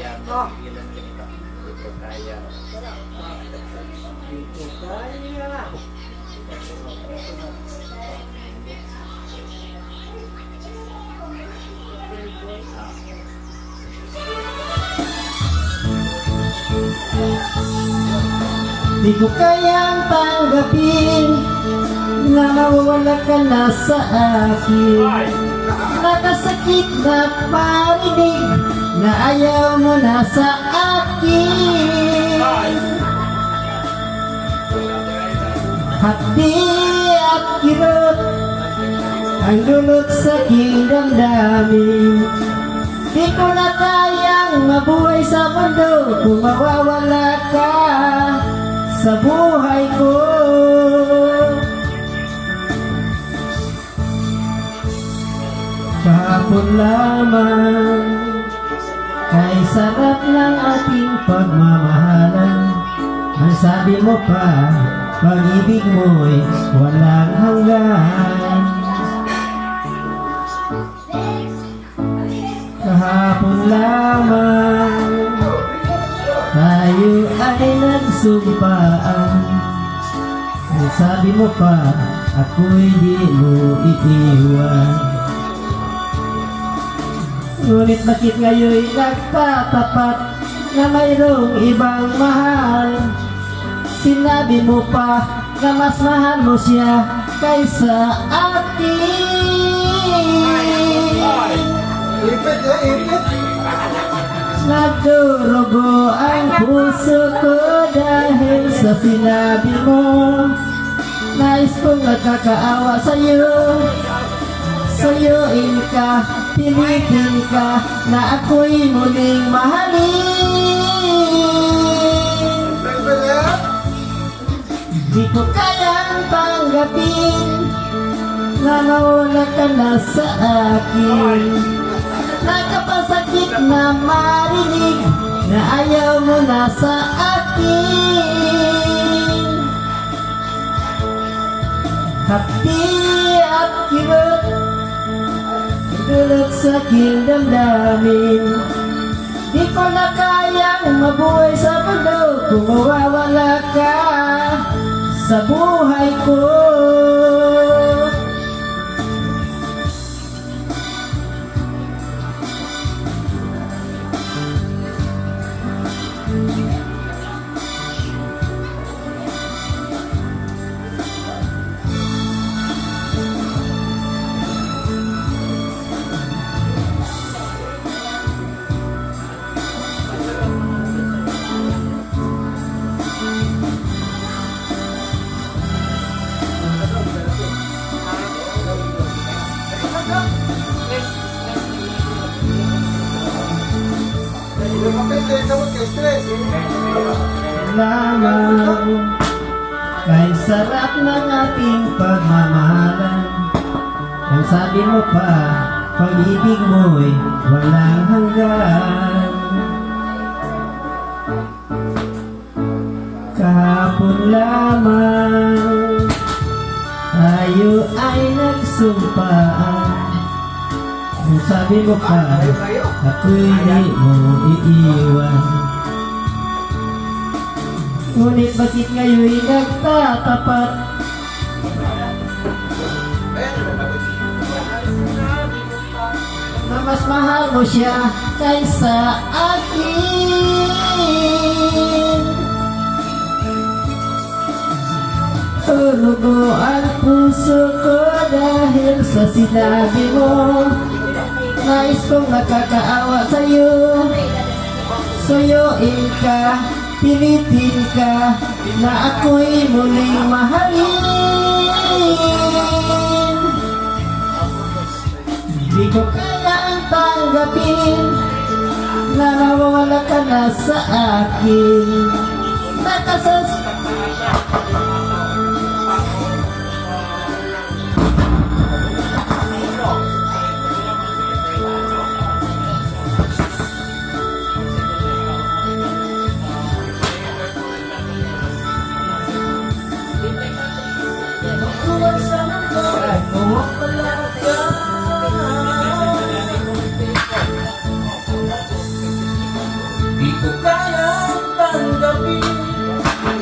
kaya ko kaya. Di ko kayang tanggapin na mawawala ka na sa akin. Nakasakit na parinig na ayaw mo na sa akin. Hati at kirot ang dulot sa aking damdamin. Di ko na kayang mabuhay sa mundo kung mawawala ka sa buhay ko. Kahapon lamang Kay sarap ng ating pagmamahalan. Ang sabi mo pa Pag-ibig mo'y walang hanggan. Kahapon lamang Tayo ay nagsumpaan. Ang sabi mo pa Ako'y di mo iiwan Ngunit bakit ngayon nagtatapat na mayroong ibang mahal? Sinabi mo pa na mas mahal mo siya kaysa akin. Ipit ipit. Nagdurugo ang puso ko dahil sa sinabi mo Nais kong nagkakaawa sa'yo Suyuin ka, pilitin ka Na ako'y muling mahalin. Di ko kayang tanggapin Na nawala ka na sa akin Nakapasakit na marinig Na ayaw mo na sa akin Hati at kirot Dulot sa aking damdamin Di ko na kayang mabuhay sa mundo Kung mawawala ka. Sa buhay Ang sabi mo pa Pag-ibig mo'y walang hanggan Kahapon lamang Tayo ay nagsumpaan Ang sabi mo pa Ako'y di mo iiwan. Ngunit bakit ngayon'y nagtatapat mas mahal mo siya kaysa akin. Tulugo ang puso ko dahil sa sinabi mo. Nais kong nakakaawa sa'yo. Suyuin ka, pilitin ka Na ako'y muling mahalin. Di ko kailangang tanggapin Na nawawala ka na sa akin. Nakasas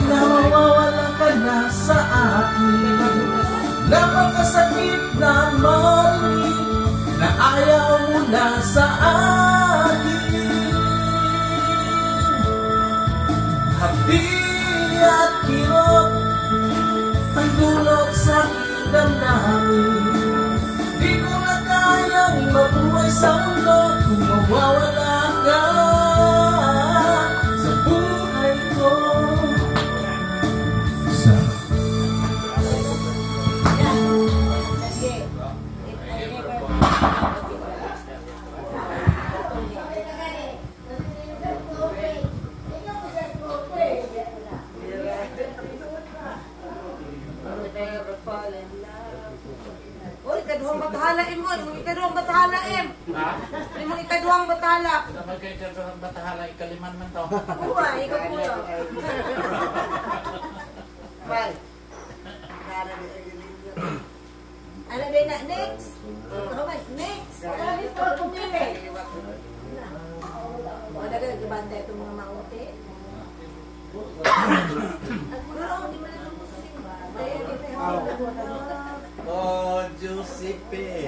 Nawawala ka na sa akin. Napakasakit na marinig Na ayaw mo na sa akin. Habi at kirot Ang dulot sa aking damdamin Di ko na kayang mabuhay sa mundo Kung mawawala bathala. Naman kayo dyan ang batahala, ikaliman man to. Uwa, ikaw po. Bye. Ano din na next? Ano ba? Next. Ano po pumili? Wala ka gibante itong mga mauti. Pero di man lang muslim ba? Oh, Josephine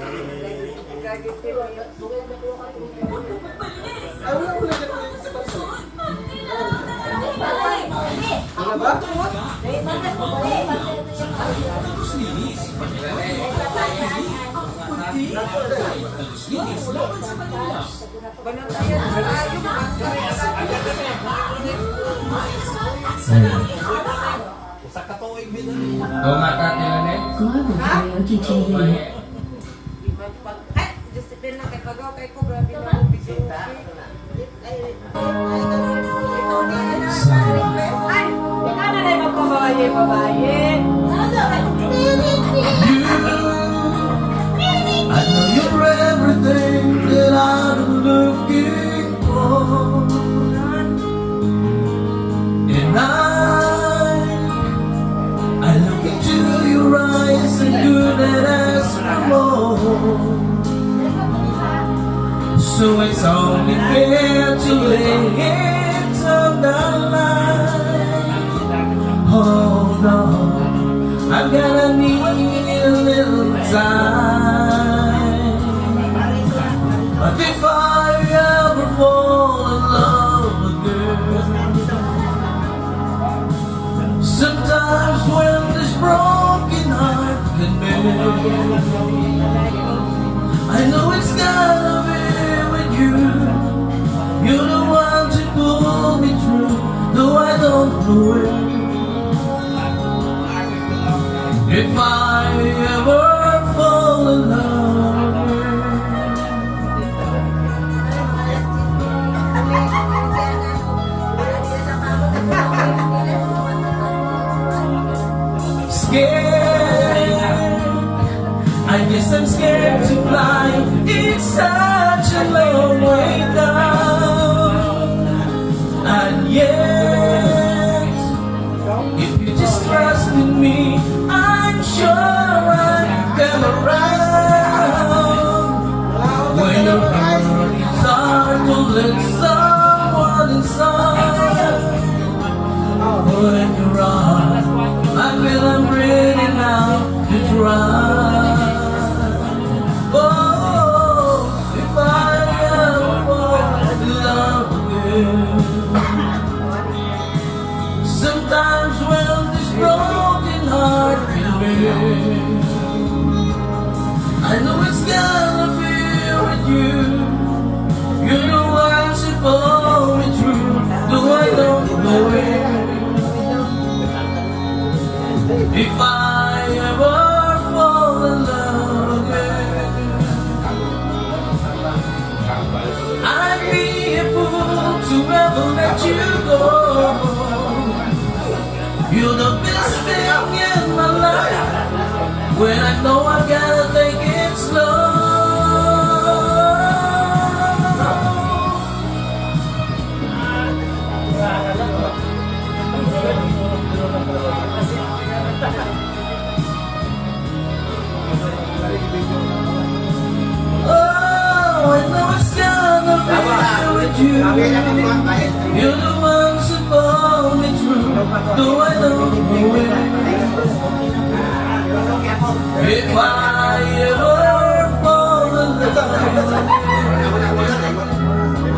Ano na ulit ito yung sa paso? Ano ba? Sa katuig bilang. Oo nga katilan eh Global Radio TV. Ay, discipline lang kay Pagaw kay ko grabe na ako video. Ay, ay, ikaw na na na yung magpababaye, babaye. I know you're everything that I'm looking for And I ask for more So it's only fair to lay it on the line. Hold on. I'm gonna need a little time But I know it's gotta be with you. You're the one to pull me through. Though I don't know it I'm scared to fly When I know I gotta take it slow. Oh, I know it's gonna be with you. You're the one supposed Do I know if I ever fall in love?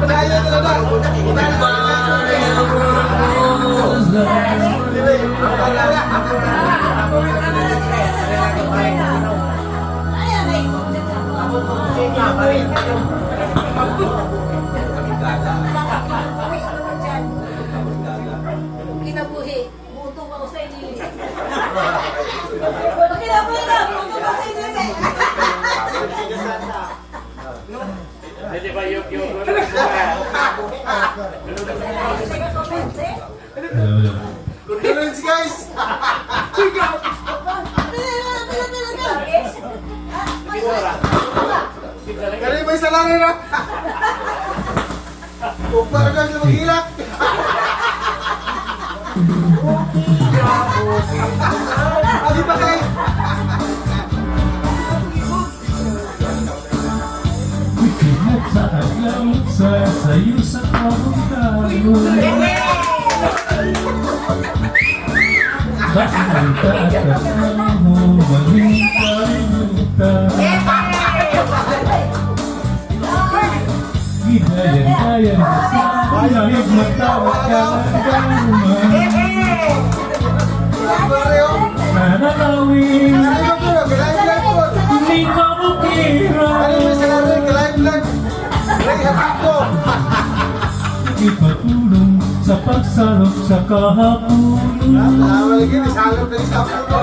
If I agam sa sayo sa pagkano Bakit taas mo maging kalimutan Gidayan-dayan sa Ayahig matawag ka ng Mario. Nananawin Ano ba ko? Kalay vlog po. Hindi ka bukira Kali Ko. Ipatulong sa pagsarap sa kahapunan Tama lagi ni salop na sa ko.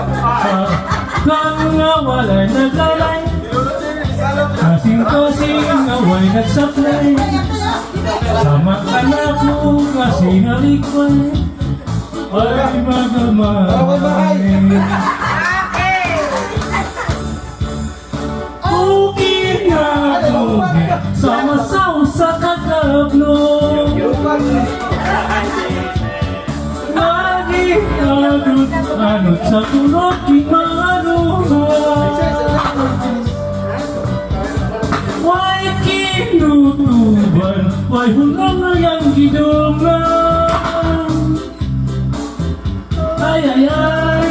Kang nawalay naglalay Dilulot din ni salop. Kasing kasing away nagsaklay Sama anak mo kasi nalikway Ay magamay Okay na okay Sama sa sa kagablo Lagi anot anot sa tulog kimanuhan Why kinutuban Why hunong na yang gidungan Ay ay ay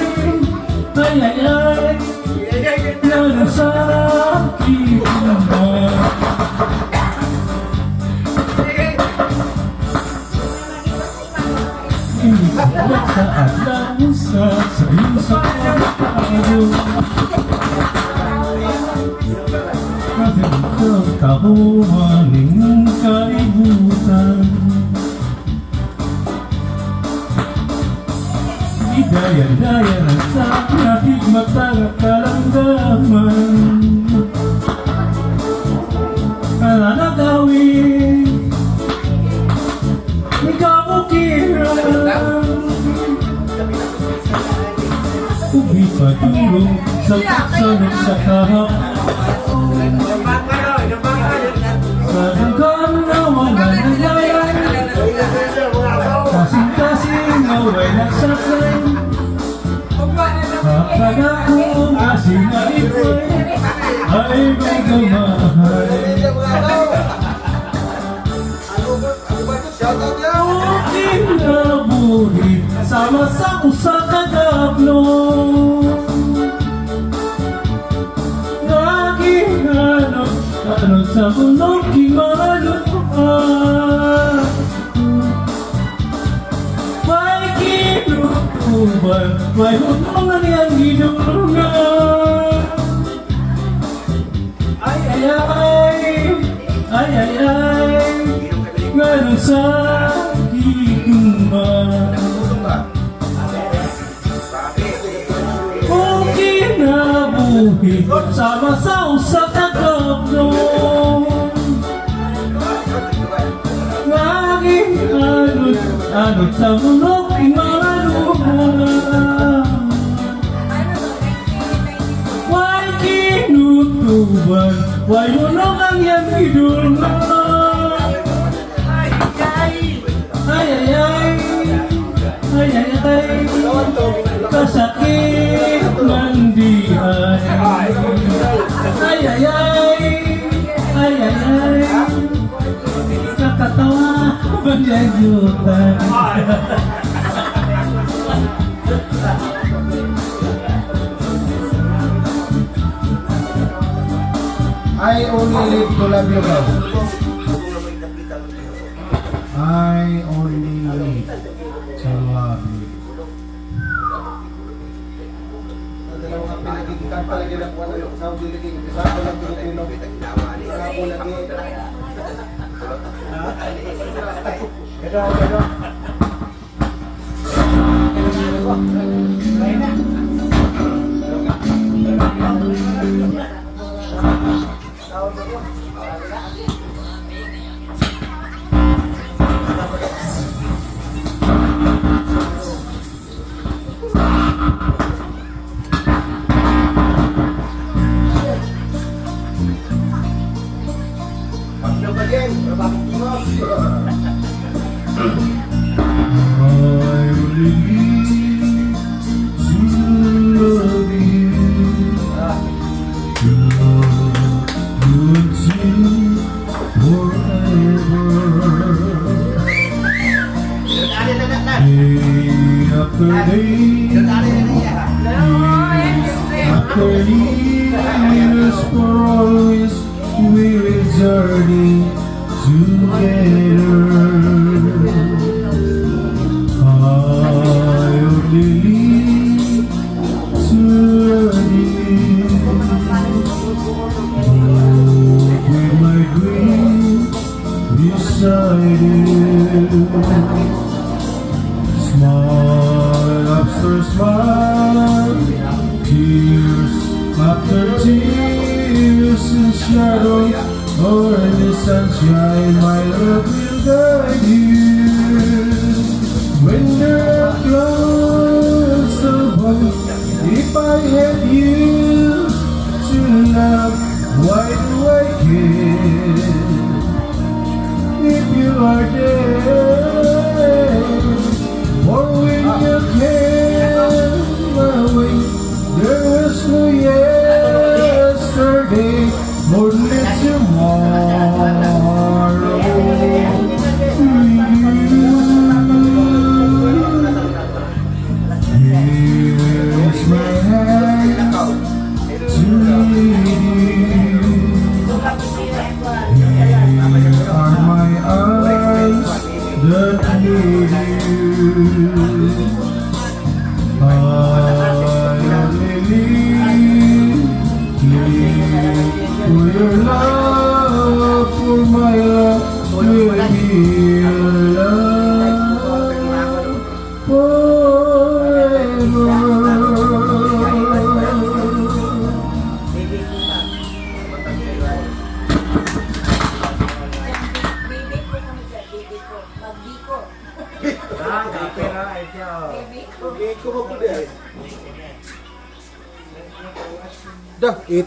Ay ay ay Yan ang sakit mo Hindi ko ba sa adlaw sa sayo sa pagkakayo Kasi Idaya-daya ng sa nahigmat ang kalamdaman Ala na gawin Ikaw mo kiram Ubi patulong sa pagsanok sa kahap Sa dagam na wala na layan Kasing-kasing away nagsasay daw. Ano ba? Ano ba ito? Shout out yan. Kinabuhi sama sa usa kadablo Lagi ano sa bulong kimaluan May kinutuban May hunungan niyang gidulungan Ay ay ay Ay ay ay Ngayon sa kinabuhi Sama sa usa ka kablo Laging anot Anot sa mulok Imaluhan kinutuban Why hunungan yang hidulungan Ay ay ay Ay ay ay Kasakit man di ay Ay ay ay Ay ay ay Nakatawa only live to love you, bro. I only live to love you. Dalawa nga pinagiging palagi po ano, sa Saudi lagi, isa ko lang Pilipino. Ako lagi. Ito, ito. Day after day, after years for we're journey together. Tears in shadow or in the sunshine, my love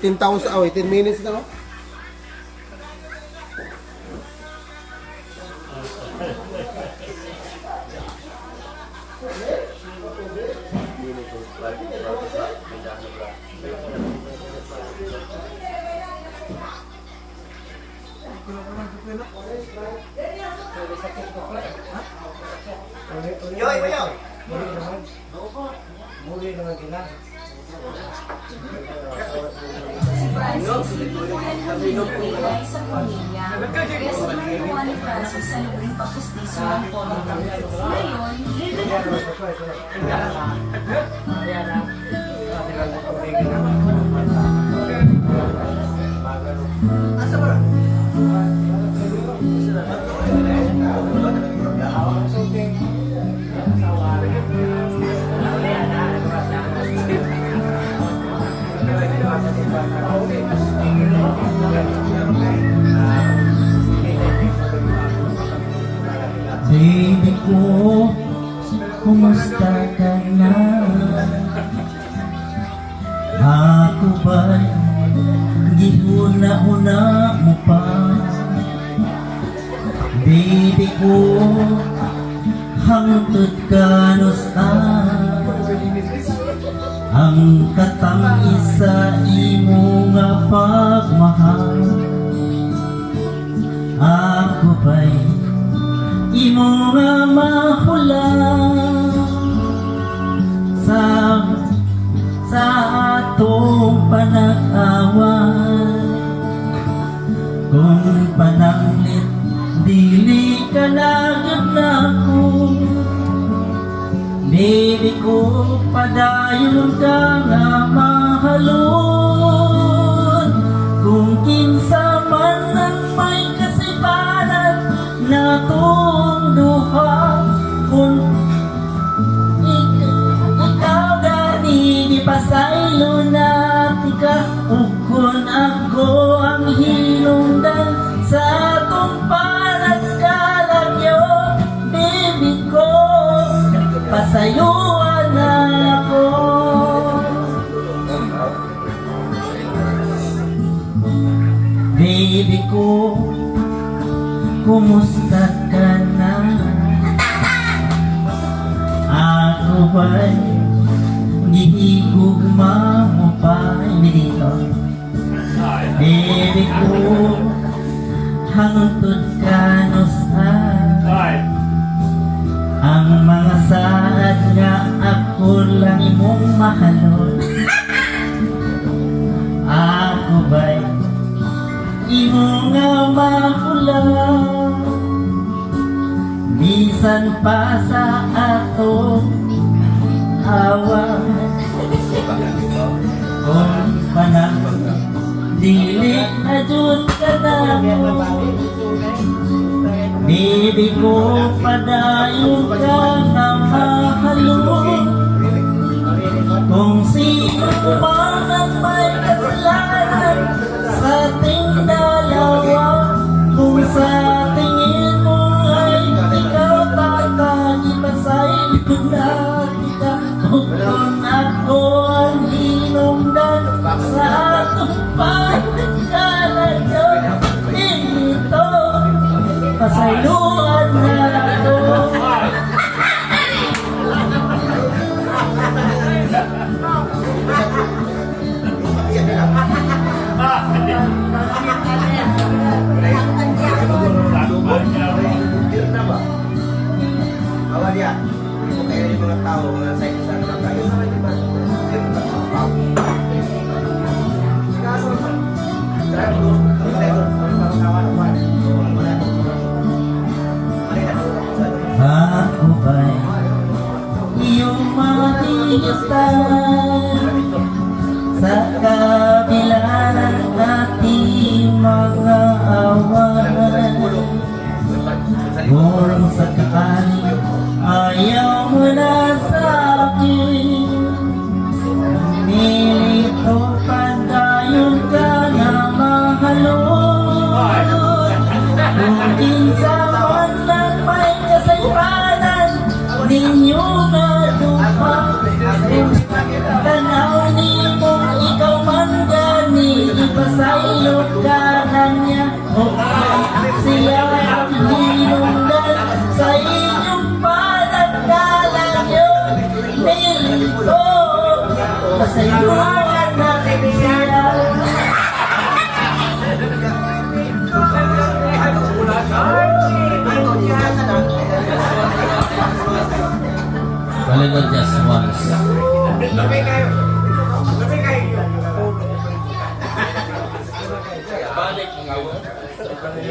18,000, oh, 18 minutes na, oh. Yoy, yoy! Muli naman sila oh. sa pamilya. Sa mga ni Francis sa naging pagkustiso ng polo. Ngayon, Baby ko, kumusta ka na? Ako ba'y gihuna-una mo pa? Baby ko, hangtod ka nusta? Ang katang isa imo nga pagmahal Ako ba'y imo nga mahula. Sa sa atong panag-awan pananglit Dili ka nagad na ko Baby ko padayon ka nga mahalon Na tuong duha Kung Ik- ikaw gani di pasaylo na tika ukon ako Baby ko Hangtod ka no sa. Ang mga saad nga ako lang imong mahalon. Ako ba'y imo nga mahulang Bisan pa sa ato awa. Kung panang dili na jud ka na mo Baby ko padayon ka na mahalong Kung sino man ang may kasalanan Sa ating dalawa Kung sa tingin mo ay ikaw tatang Ipasay na kita? Kung ako ang hinungdan Sa atong pagkalayo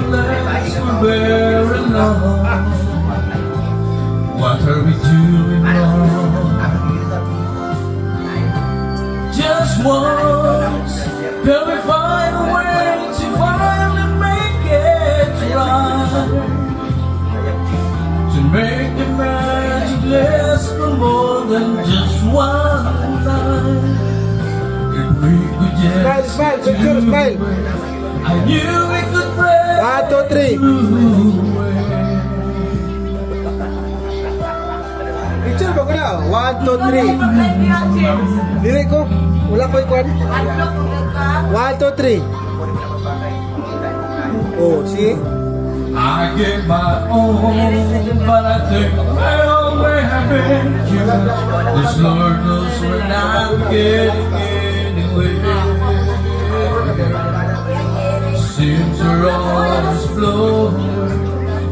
never last for very long? What are we doing wrong? Just once, can we find a way to finally make it right? To make the magic last for more than just one night. If we could Smile, just smile, picture, smile. I knew we could break One, two, three. Picture ba ko na? One, two, three. Dili ko. Wala ko ikwan. One, two, three. Oh, see? I get my own, but I think I always have been. This Lord knows we're not getting anywhere.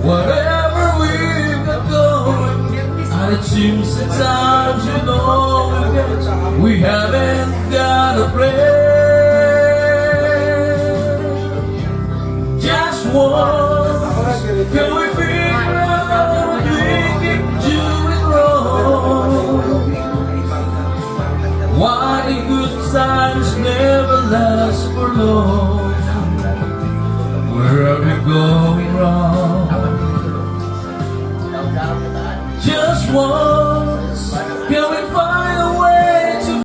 Whatever we've got going. It seems at times, you know, we haven't got a plan. Just once, can we figure out doing wrong? Why the good times never last for long? world is going wrong. Just one.